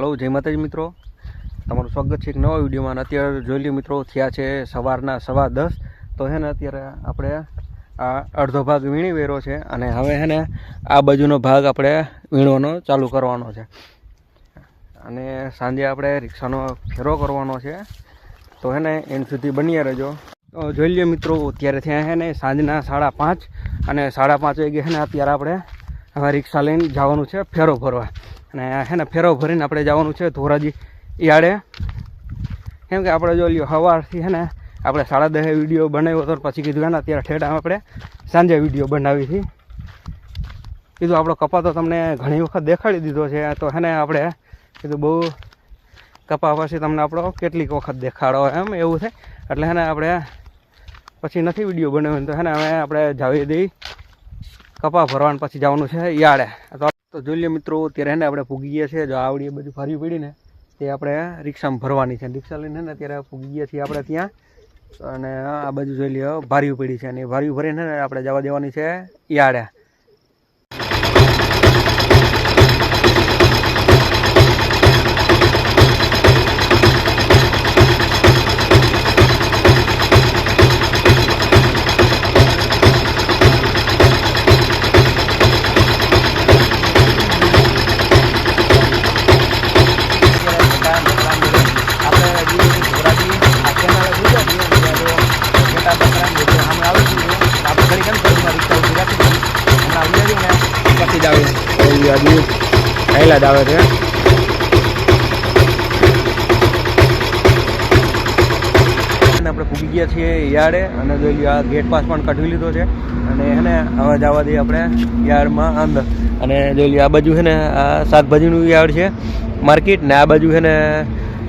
Hello જય માતાજી મિત્રો. તમારું સ્વાગત છે એક નવા વિડીયોમાં. અત્યારે જોઈ લ્યો મિત્રો, થયા છે સવારના સવા દસ. તો હે ને અત્યારે આપણે આ અડધો ભાગ વીણી વેરો છે અને હવે હે ને આ બાજુનો ભાગ આપણે વીણવાનો ચાલુ કરવાનો છે. અને સાંજે આપણે રિક્ષાનો ફેરો કરવાનો છે. તો હે ને એન સુધી બન્યા રહેજો. તો જોઈ લ્યો મિત્રો, અત્યારે થયા હે ને સાંજના સાડા પાંચ. અને સાડા પાંચ વાગે હે ને અત્યારે આપણે હવે રિક્ષા લઈને જવાનું છે ફેરો ભરવા. અને હે ને ફેરો ભરીને આપણે જવાનું છે ધોરાજી યાડે કેમ કે આપણે જો લ્યો સવારથી હે ને આપણે સાડા દસે વીડિયો બનાવ્યો હતો પછી કીધું હે ને અત્યારે ઠેઠ આપણે સાંજે વીડિયો બનાવી હતી. કીધું આપણો કપા તો તમને ઘણી વખત દેખાડી દીધો છે. તો હે ને આપણે કીધું બહુ કપા પછી તમને આપણો કેટલીક વખત દેખાડો એમ એવું છે. એટલે હે ને આપણે પછી નથી વીડિયો બનાવ્યો તો હે ને હવે આપણે જાવી દઈ કપા ભરવાનું પછી જવાનું છે યાડે તો તો જોઈ મિત્રો ત્યારે ને આપણે પૂગી ગયા છીએ. જો આવડી બધું ફરી પડીને તે આપણે રિક્ષામાં ભરવાની છે. રિક્ષા લઈને ને ત્યારે પૂગી ગયા છીએ આપણે ત્યાં. અને આ બાજુ જોઈ લ્યો ભારી પડી છે. અને એ ભારી ભરીને આપણે જવા દેવાની છે યાડે આવે હજી પહેલા જ આવે છે. આપણે પૂગી ગયા છીએ યાર્ડે અને જોઈ લ્યો આ ગેટ પાસ પણ કઢવી લીધો છે. અને એને હવે જવા દઈએ આપણે યાર્ડમાં અંદર. અને જોઈ લ્યો આ બાજુ છે ને આ શાકભાજીનું યાર્ડ છે. માર્કેટ ને આ બાજુ છે ને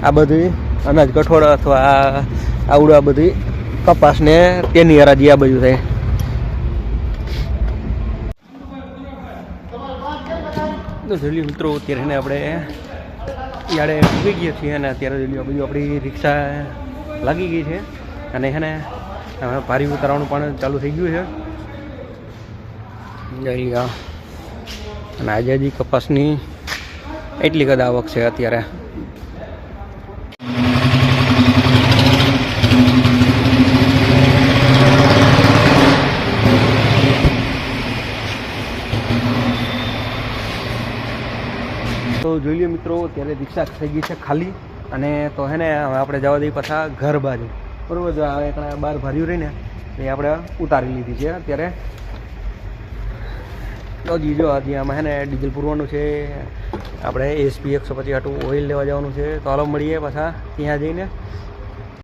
આ બધી અનાજ કઠોળ અથવા આ આવડું આ બધી કપાસ ને તેની હરાજી આ બાજુ થાય તો જલ્દી મિત્રો, અત્યારે આપણે યાડે ઊભી ગયા છીએ અને અત્યારે જલ્દી બધું આપણી રિક્ષા લાગી ગઈ છે અને હે ને ભારી ઉતારવાનું પણ ચાલુ થઈ ગયું છે. અને આજે હજી કપાસની એટલી કદ આવક છે અત્યારે. તો જોઈ લઈએ મિત્રો ત્યારે રિક્ષા થઈ ગઈ છે ખાલી. અને તો હે ને, હવે આપણે જવા દઈએ પાછા ઘર બાજુ. બરાબર, જો હવે એકણા બહાર ભર્યું રહીને એ આપણે ઉતારી લીધી છે અત્યારે. તો જીજો હજી આમાં હે ને ડીઝલ પૂરવાનું છે, આપણે એસપી એકસો પચીસ આટલું ઓઇલ લેવા જવાનું છે. તો હાલો મળીએ પાછા ત્યાં જઈને.